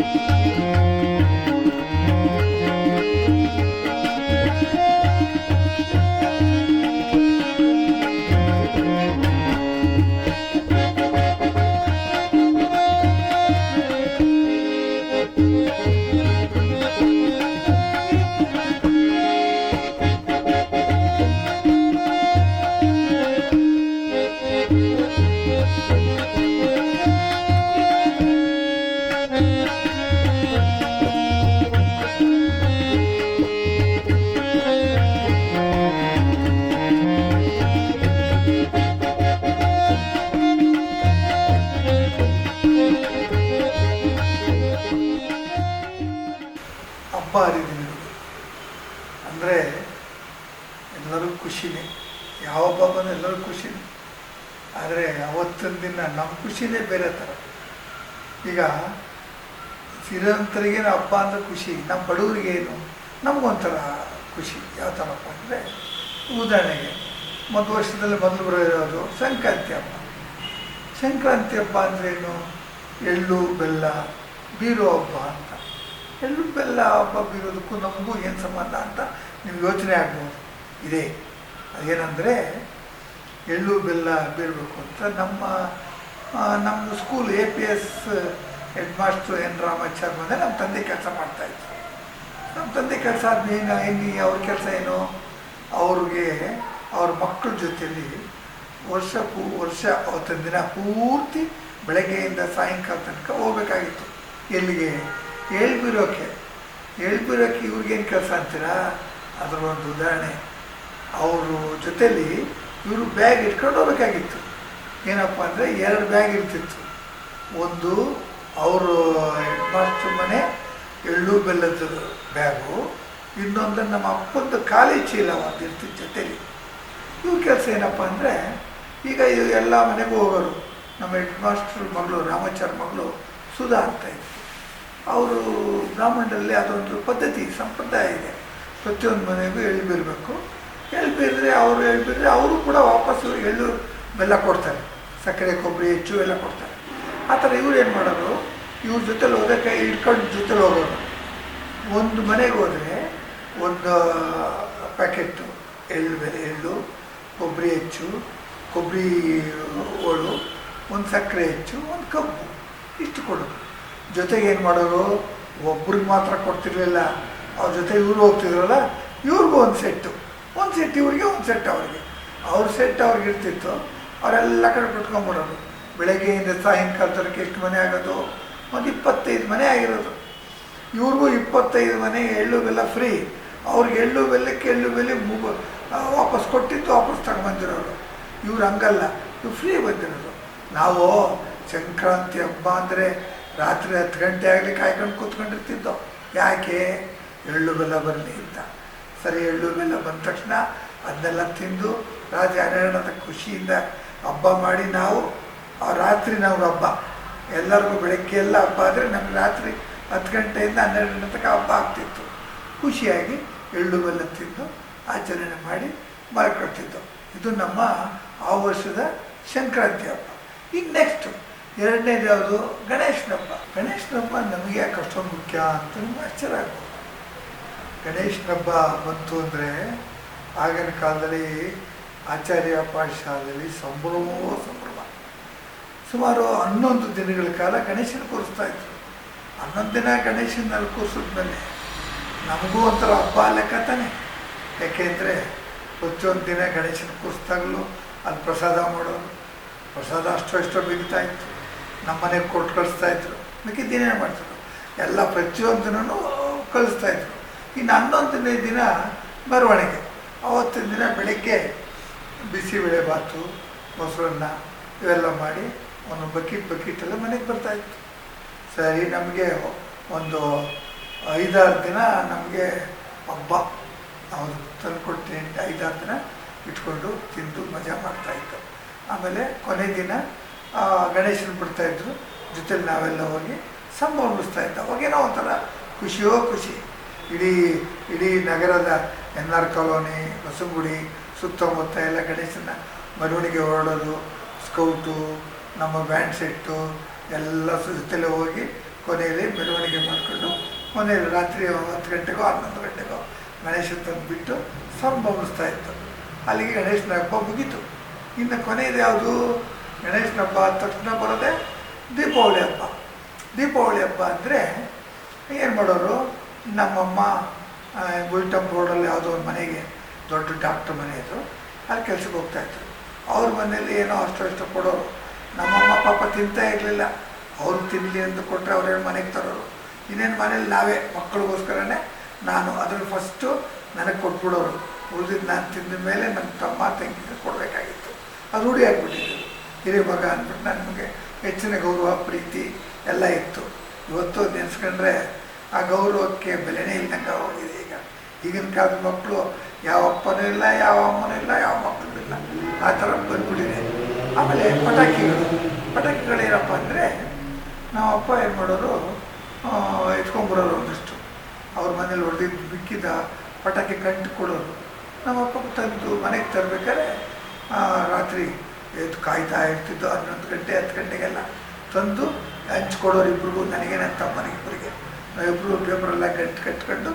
Música ಹಬ್ಬ ಹರಿದಿನ ಅಂದರೆ ಎಲ್ಲರೂ ಖುಷಿನೇ. ಯಾವ ಹಬ್ಬ ಬಂದು ಎಲ್ಲರೂ ಖುಷಿನೇ. ಆದರೆ ಅವತ್ತಿನ ದಿನ ನಮ್ಮ ಖುಷಿನೇ ಬೇರೆ ಥರ. ಈಗ ಸಿರಂತರಿಗೇನು ಹಬ್ಬ ಅಂದರೆ ಖುಷಿ, ನಮ್ಮ ಬಡವರಿಗೇನು ನಮಗೊಂಥರ ಖುಷಿ. ಯಾವ ಥರಪ್ಪ ಅಂದರೆ ಉದಾಹರಣೆಗೆ ಮೊದಲು ವರ್ಷದಲ್ಲಿ ಮೊದಲು ಬರೋದು ಸಂಕ್ರಾಂತಿ ಹಬ್ಬ. ಸಂಕ್ರಾಂತಿ ಹಬ್ಬ ಅಂದ್ರೇನು ಎಳ್ಳು, ಬೆಲ್ಲ, ಬೀರು ಹಬ್ಬ ಅಂತ. ಎಳ್ಳು ಬೆಲ್ಲ ಹಬ್ಬ ಬೀರೋದಕ್ಕೂ ನಮಗೂ ಏನು ಸಂಬಂಧ ಅಂತ ನೀವು ಯೋಚನೆ ಆಗ್ಬೋದು. ಇದೆ. ಅದೇನೆಂದರೆ ಎಳ್ಳು ಬೆಲ್ಲ ಬೀರಬೇಕು ಅಂತ ನಮ್ಮ ನಮ್ಮ school A P S head master N Ramachar ಬಂದರೆ ನಮ್ಮ ತಂದೆ ಕೆಲಸ ಮಾಡ್ತಾಯಿದ್ರು ನಮ್ಮ ತಂದೆ ಕೆಲಸ ಆದ್ಮೇಲೆ ಏನು ಅವ್ರ ಕೆಲಸ ಏನು? ಅವ್ರಿಗೆ ಅವ್ರ ಮಕ್ಕಳ ಜೊತೆಯಲ್ಲಿ ವರ್ಷ ಪೂ ವರ್ಷ ಅವತ್ತಿನ ದಿನ ಪೂರ್ತಿ ಬೆಳಗ್ಗೆಯಿಂದ ಸಾಯಂಕಾಲ ತನಕ ಹೋಗ್ಬೇಕಾಗಿತ್ತು. ಎಲ್ಲಿಗೆ? ಹೇಳ್ಬಿರೋಕೆ ಹೇಳ್ಬಿರೋಕೆ ಇವ್ರಿಗೇನು ಕೆಲಸ ಅಂತೀರಾ? ಅದರ ಒಂದು ಉದಾಹರಣೆ. ಅವರು ಜೊತೆಲಿ ಇವರು ಬ್ಯಾಗ್ ಇಟ್ಕೊಂಡು ಹೋಗ್ಬೇಕಾಗಿತ್ತು. ಏನಪ್ಪ ಅಂದರೆ ಎರಡು ಬ್ಯಾಗ್ ಇರ್ತಿತ್ತು. ಒಂದು ಅವರು ಹೆಡ್ ಮಾಸ್ಟರ್ ಮನೆ ಎಳ್ಳು ಬೆಲ್ಲದ ಬ್ಯಾಗು ಇನ್ನೊಂದು ನಮ್ಮ ಅಪ್ಪಂದು ಖಾಲಿ ಚೀಲ ಒಂದು ಇರ್ತಿತ್ತು ಜೊತೆಲಿ. ಇವ್ರ ಕೆಲಸ ಏನಪ್ಪ ಅಂದರೆ ಈಗ ಇವು ಎಲ್ಲ ಮನೆಗೂ ಹೋಗೋರು, ನಮ್ಮ ಹೆಡ್ ಮಾಸ್ಟರ್ ಮಗಳು, ರಾಮಾಚಾರ ಮಗಳು ಸುಧಾ ಅಂತ ಇತ್ತು ಅವರು ಬ್ರಾಹ್ಮಣರಲ್ಲಿ ಅದೊಂದು ಪದ್ಧತಿ, ಸಂಪ್ರದಾಯ ಇದೆ. ಪ್ರತಿಯೊಂದು ಮನೆಗೂ ಎಳ್ಳು ಬೀರಬೇಕು ಎಳ್ಳು ಬೀರಿದ್ರೆ ಅವರು ಎಳ್ಳು ಬೀರಿದ್ರೆ ಅವರು ಕೂಡ ವಾಪಸ್ಸು ಎಳ್ಳು ಬೆಲ್ಲ ಕೊಡ್ತಾರೆ. ಸಕ್ಕರೆ, ಕೊಬ್ಬರಿ, ಹೆಚ್ಚು ಎಲ್ಲ ಕೊಡ್ತಾರೆ. ಆ ಥರ ಇವ್ರು ಏನು ಮಾಡೋರು ಇವ್ರ ಜೊತೆಲಿ ಹೋದಕ್ಕೆ ಇಟ್ಕೊಂಡು ಜೊತೆಲಿ ಹೋಗೋರು ಒಂದು ಮನೆಗೆ ಹೋದರೆ ಒಂದು ಪ್ಯಾಕೆಟ್ಟು, ಎಳ್ಳು ಬೆಲೆ ಎಳ್ಳು, ಕೊಬ್ಬರಿ ಹೆಚ್ಚು, ಕೊಬ್ಬರಿ ಹೋಳು ಒಂದು ಸಕ್ಕರೆ ಹೆಚ್ಚು, ಒಂದು ಕಬ್ಬು, ಇಷ್ಟು ಕೊಡೋದು. ಜೊತೆಗೆ ಏನು ಮಾಡೋರು, ಒಬ್ರಿಗೆ ಮಾತ್ರ ಕೊಡ್ತಿರ್ಲಿಲ್ಲ, ಅವ್ರ ಜೊತೆ ಇವರು ಹೋಗ್ತಿದ್ರಲ್ಲ, ಇವ್ರಿಗೂ ಒಂದು ಸೆಟ್ಟು ಒಂದು ಸೆಟ್ ಇವ್ರಿಗೆ, ಒಂದು ಸೆಟ್ ಅವ್ರಿಗೆ. ಅವ್ರ ಸೆಟ್ ಅವ್ರಿಗೆ ಇರ್ತಿತ್ತು, ಅವರೆಲ್ಲ ಕಡೆ ಬಿಟ್ಕೊಂಡ್ಬಿಡೋರು ಬೆಳಗ್ಗೆಯಿಂದ ಸಾಯಂಕಾಲ ತನಕ ಎಷ್ಟು ಮನೆ ಆಗೋದು? ಒಂದು ಇಪ್ಪತ್ತೈದು ಮನೆ ಆಗಿರೋದು. ಇವ್ರಿಗೂ ಇಪ್ಪತ್ತೈದು ಮನೆ ಎಳ್ಳು ಬೆಲ್ಲ ಫ್ರೀ ಅವ್ರಿಗೆ ಎಳ್ಳು ಬೆಲ್ಲಕ್ಕೆ ಎಳ್ಳು ಬೆಲ್ಲ ಮುಗ ವಾಪಸ್ ಕೊಟ್ಟಿದ್ದು ವಾಪಸ್ ತಗೊಂಬಂದಿರೋರು. ಇವ್ರು ಹಂಗಲ್ಲ, ಇವ್ರು ಫ್ರೀ ಬಂದಿರೋದು. ನಾವು ಸಂಕ್ರಾಂತಿ ಹಬ್ಬ ಅಂದರೆ ರಾತ್ರಿ ಹತ್ತು ಗಂಟೆ ಆಗಲಿ ಕಾಯ್ಕೊಂಡು ಕೂತ್ಕೊಂಡಿರ್ತಿದ್ದೋ. ಯಾಕೆ? ಎಳ್ಳು ಬೆಲ್ಲ ಬರಲಿ ಅಂತ. ಸರಿ, ಎಳ್ಳು ಬೆಲ್ಲ ಬಂದ ತಕ್ಷಣ ಅದನ್ನೆಲ್ಲ ತಿಂದು ರಾಜ ಹರಿಹರಣದ ಖುಷಿಯಿಂದ ಹಬ್ಬ ಮಾಡಿ ನಾವು, ಆ ರಾತ್ರಿ ನಾವು ಹಬ್ಬ. ಎಲ್ಲರಿಗೂ ಬೆಳಗ್ಗೆ ಎಲ್ಲ ಹಬ್ಬ ಆದರೆ ನಮ್ಗೆ ರಾತ್ರಿ ಹತ್ತು ಗಂಟೆಯಿಂದ ಹನ್ನೆರಡು ತನಕ ಹಬ್ಬ ಆಗ್ತಿತ್ತು. ಖುಷಿಯಾಗಿ ಎಳ್ಳು ಬೆಲ್ಲ ತಿಂದು ಆಚರಣೆ ಮಾಡಿ ಮಲ್ಕೊಳ್ತಿದ್ದೋ. ಇದು ನಮ್ಮ ಆ ವರ್ಷದ ಸಂಕ್ರಾಂತಿ ಹಬ್ಬ. ಈಗ ನೆಕ್ಸ್ಟು ಎರಡನೇದು ಯಾವುದು? ಗಣೇಶನ ಹಬ್ಬ. ಗಣೇಶನ ಹಬ್ಬ ನಮಗೆ ಯಾಕೆ ಅಷ್ಟೊಂದು ಮುಖ್ಯ ಅಂತ ನಮ್ಗೆ ಆಶ್ಚರ್ಯ ಆಗ್ಬೋದು. ಗಣೇಶನ ಹಬ್ಬ ಬಂತು ಅಂದರೆ ಆಗಿನ ಕಾಲದಲ್ಲಿ ಆಚಾರ್ಯ ಪಾಠಶಾಲೆಯಲ್ಲಿ ಸಂಭ್ರಮವೋ ಸಂಭ್ರಮ. ಸುಮಾರು ಹನ್ನೊಂದು ದಿನಗಳ ಕಾಲ ಗಣೇಶನ ಕೂರಿಸ್ತಾ ಇದ್ರು. ಹನ್ನೊಂದು ದಿನ ಗಣೇಶನಲ್ಲಿ ಕೂರಿಸಿದ್ಮೇಲೆ ನಮಗೂ ಒಂಥರ ಹಬ್ಬ ಲೆಕ್ಕ ತಾನೆ. ಯಾಕೆಂದರೆ ಪ್ರತಿಯೊಂದು ದಿನ ಗಣೇಶನ ಕೂರಿಸ್ದಾಗಲೂ ಅಲ್ಲಿ ಪ್ರಸಾದ ಮಾಡೋರು ಪ್ರಸಾದ ಅಷ್ಟೋ ಇಷ್ಟೋ ಬಿಗ್ತಾ ಇತ್ತು. ನಮ್ಮ ಮನೆಗೆ ಕೊಟ್ಟು ಕಳಿಸ್ತಾ ಇದ್ರು. ಮಿಕ್ಕಿದ್ದಿನ ಮಾಡ್ತಿದ್ರು? ಎಲ್ಲ ಪ್ರತಿಯೊಂದನ್ನು ಕಳಿಸ್ತಾ ಇದ್ರು. ಇನ್ನು ಹನ್ನೊಂದನೇ ದಿನ ಮೆರವಣಿಗೆ ಅವತ್ತಿನ ದಿನ ಬೆಳಗ್ಗೆ ಬಿಸಿಬೇಳೆ ಬಾತು, ಮೊಸರನ್ನ ಇವೆಲ್ಲ ಮಾಡಿ ಒಂದು ಬಕೀಟ್ ಬಕೀಟ್ ಎಲ್ಲ ಮನೆಗೆ ಬರ್ತಾಯಿತ್ತು ಸರಿ, ನಮಗೆ ಒಂದು ಐದಾರು ದಿನ ನಮಗೆ ಹಬ್ಬ. ನಾವು ತಂದುಕೊಡ್ತೀನಿ ಐದಾರು ದಿನ ಇಟ್ಕೊಂಡು ತಿಂದು ಮಜಾ ಮಾಡ್ತಾಯಿತ್ತು ಆಮೇಲೆ ಕೊನೆ ದಿನ ಗಣೇಶನ ಬಿಡ್ತಾಯಿದ್ರು ಜೊತೆಲಿ ನಾವೆಲ್ಲ ಹೋಗಿ ಸಂಭ್ರಮಿಸ್ತಾ ಇದ್ದ. ಅವಾಗೇನೋ ಒಂಥರ ಖುಷಿಯೋ ಖುಷಿ. ಇಡೀ ಇಡೀ ನಗರದ ಎನ್ ಆರ್ ಕಾಲೋನಿ, ಹೊಸಗುಡಿ, ಸುತ್ತಮುತ್ತ ಎಲ್ಲ ಗಣೇಶನ ಮೆರವಣಿಗೆ ಹೊರಡೋದು, ಸ್ಕೌಟು, ನಮ್ಮ ಬ್ಯಾಂಡ್ ಸೆಟ್ಟು, ಎಲ್ಲ ಸುತ್ತಲೆ ಹೋಗಿ ಕೊನೆಯಲ್ಲಿ ಮೆರವಣಿಗೆ ಮಾಡಿಕೊಂಡು ಕೊನೆಯಲ್ಲಿ ರಾತ್ರಿ ಹತ್ತು ಗಂಟೆಗೋ, ಹನ್ನೊಂದು ಗಂಟೆಗೋ ಗಣೇಶನ ತಂದು ಬಿಟ್ಟು ಸಂಭವಿಸ್ತಾ ಇತ್ತು. ಅಲ್ಲಿಗೆ ಗಣೇಶನ ಹಬ್ಬ ಮುಗೀತು. ಇನ್ನು ಕೊನೆಯದು ಯಾವುದು? ಗಣೇಶನ ಹಬ್ಬ ಆದ ತಕ್ಷಣ ಬರೋದೆ ದೀಪಾವಳಿ ಹಬ್ಬ. ದೀಪಾವಳಿ ಹಬ್ಬ ಅಂದರೆ ಏನು ಮಾಡೋರು, ನಮ್ಮಮ್ಮ ಗುಲ್ಟಮ್ ರೋಡಲ್ಲಿ ಯಾವುದೋ ಒಂದು ಮನೆಗೆ ದೊಡ್ಡ ಡಾಕ್ಟ್ರ್ ಮನೆ ಇದ್ರು ಅಲ್ಲಿ ಕೆಲ್ಸಕ್ಕೆ ಹೋಗ್ತಾಯಿದ್ರು ಅವ್ರ ಮನೇಲಿ ಏನೋ ಅಷ್ಟು ಅಷ್ಟು ಕೊಡೋರು. ನಮ್ಮಮ್ಮ ಪಾಪ ತಿಂತಾ ಇರಲಿಲ್ಲ. ಅವ್ರು ತಿನ್ನಲಿ ಅಂತ ಕೊಟ್ಟರೆ ಅವ್ರೇನು ಮನೆಗೆ ತರೋರು. ಇನ್ನೇನು ಮನೇಲಿ ನಾವೇ, ಮಕ್ಕಳಿಗೋಸ್ಕರನೇ ನಾನು ಅದನ್ನು ಫಸ್ಟು ನನಗೆ ಕೊಟ್ಬಿಡೋರು. ಉಳಿದಿದ್ದು ನಾನು ತಿಂದ ಮೇಲೆ ನನ್ನ ತಮ್ಮ ತಂಗಿಗೆ ಕೊಡಬೇಕಾಗಿತ್ತು. ಅದು ರೂಢಿ ಆಗಿಬಿಟ್ಟಿದ್ದು ಹಿರಿಯ ಮಗ ಅಂದ್ಬಿಟ್ಟು ನನಗೆ ಹೆಚ್ಚಿನ ಗೌರವ, ಪ್ರೀತಿ ಎಲ್ಲ ಇತ್ತು. ಇವತ್ತು ನೆನೆಸ್ಕೊಂಡ್ರೆ ಆ ಗೌರವಕ್ಕೆ ಬೆಲೆನೇ ಇಲ್ಲದಂಗೆ ಹೋಗಿದೆ ಈಗ. ಈಗಿನ ಕಾಲದ ಮಕ್ಕಳು ಯಾವ ಅಪ್ಪನೂ ಇಲ್ಲ, ಯಾವ ಅಮ್ಮನೂ ಇಲ್ಲ, ಯಾವ ಮಕ್ಕಳು ಇಲ್ಲ. ಆ ಥರ ಬಂದ್ಬಿಟ್ಟಿದೆ. ಆಮೇಲೆ ಪಟಾಕಿಗಳು. ಪಟಾಕಿಗಳೇನಪ್ಪ ಅಂದರೆ ನಮ್ಮ ಅಪ್ಪ ಏನು ಮಾಡೋರು ಎತ್ಕೊಂಡ್ಬರೋರು ಒಂದಿಷ್ಟು. ಅವ್ರ ಮನೇಲಿ ಹೊಡೆದಿದ್ದು ಬಿಕ್ಕಿದ ಪಟಾಕಿ ಕಂಟು ಕೊಡೋರು. ನಮ್ಮಪ್ಪ ತಂದು ಮನೆಗೆ ತರಬೇಕಾದ್ರೆ ರಾತ್ರಿ ಎದ್ದು ಕಾಯ್ತಾ ಇರ್ತಿದ್ದು ಹನ್ನೊಂದು ಗಂಟೆ, ಹತ್ತು ಗಂಟೆಗೆಲ್ಲ ತಂದು ಹಂಚ್ಕೊಡೋರು ಇಬ್ರಿಗೂ, ನನಗೆ ನನ್ನ ತಮ್ಮನಿಗಿಬ್ಬರಿಗೆ ನಾವಿಬ್ಬರು ಪೇಪರೆಲ್ಲ ಗಂಟು ಕಟ್ಕೊಂಡು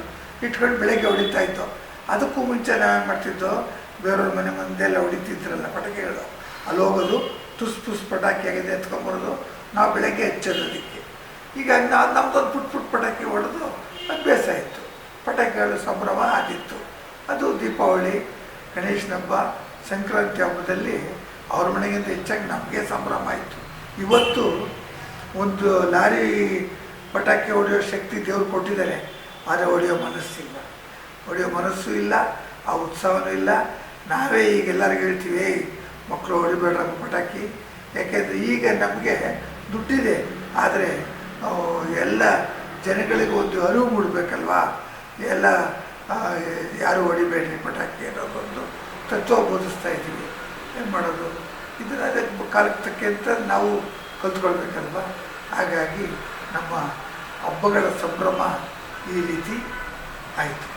ಇಟ್ಕೊಂಡು ಬೆಳಗ್ಗೆ ಹೊಡಿತಾ ಇತ್ತು ಅದಕ್ಕೂ ಮುಂಚೆ ನಾವೇನು ಮಾಡ್ತಿದ್ದೋ, ಬೇರೆಯವ್ರ ಮನೆ ಮುಂದೆಲ್ಲ ಹೊಡಿತಿದ್ರಲ್ಲ ಪಟಾಕಿಗಳು. ಅಲ್ಲಿ ಹೋಗೋದು, ತುಸ್ ತುಸ್ ಪಟಾಕಿ ಆಗಿದೆ ಎತ್ಕೊಂಬರೋದು, ನಾವು ಬೆಳಗ್ಗೆ ಹಚ್ಚೋದು ಅದಕ್ಕೆ ಈಗ ನಾ- ನಮ್ದೊಂದು ಪುಟ್ ಪುಟ್ ಪಟಾಕಿ ಹೊಡೆದು ಅಭ್ಯಾಸ ಇತ್ತು ಪಟಾಕಿಗಳು ಸಂಭ್ರಮ ಆಗಿತ್ತು ಅದು ದೀಪಾವಳಿ, ಗಣೇಶನ ಹಬ್ಬ, ಸಂಕ್ರಾಂತಿ ಹಬ್ಬದಲ್ಲಿ ಅವ್ರ ಮನೆಗಿಂತ ಹೆಚ್ಚಾಗಿ ನಮಗೆ ಸಂಭ್ರಮ ಆಯಿತು. ಇವತ್ತು ಒಂದು ಲಾರಿ ಪಟಾಕಿ ಹೊಡೆಯೋ ಶಕ್ತಿ ದೇವರು ಕೊಟ್ಟಿದ್ದಾರೆ ಆದರೆ ಹೊಡೆಯೋ ಮನಸ್ಸಿಲ್ಲ ಹೊಡೆಯೋ ಮನಸ್ಸು ಇಲ್ಲ ಆ ಉತ್ಸವನೂ ಇಲ್ಲ. ನಾವೇ ಈಗ ಎಲ್ಲರಿಗೂ ಹೇಳ್ತೀವಿ "ಏಯ್, ಮಕ್ಕಳು ಹೊಡಿಬೇಡ ಪಟಾಕಿ. ಯಾಕೆಂದರೆ ಈಗ ನಮಗೆ ದುಡ್ಡಿದೆ ಆದರೆ ಎಲ್ಲ ಜನಗಳಿಗೆ ಒಂದು ಅರಿವು ಮೂಡಬೇಕಲ್ವಾ? ಎಲ್ಲ ಯಾರು ಹೊಡಿಬೇಡ್ರಿ ಪಟಾಕಿ ಅನ್ನೋದೊಂದು ತತ್ವ ಬೋಧಿಸ್ತಾ ಇದ್ದೀವಿ. ಏನು ಮಾಡೋದು. ಇದನ್ನು ಅದಕ್ಕೆ ಕಾಲಕ್ಕೆ ತಕ್ಕಂತ ನಾವು ಕಲ್ತ್ಕೊಳ್ಬೇಕಲ್ವ? ಹಾಗಾಗಿ ನಮ್ಮ ಹಬ್ಬಗಳ ಸಂಭ್ರಮ ಈ ರೀತಿ ಆಯಿತು.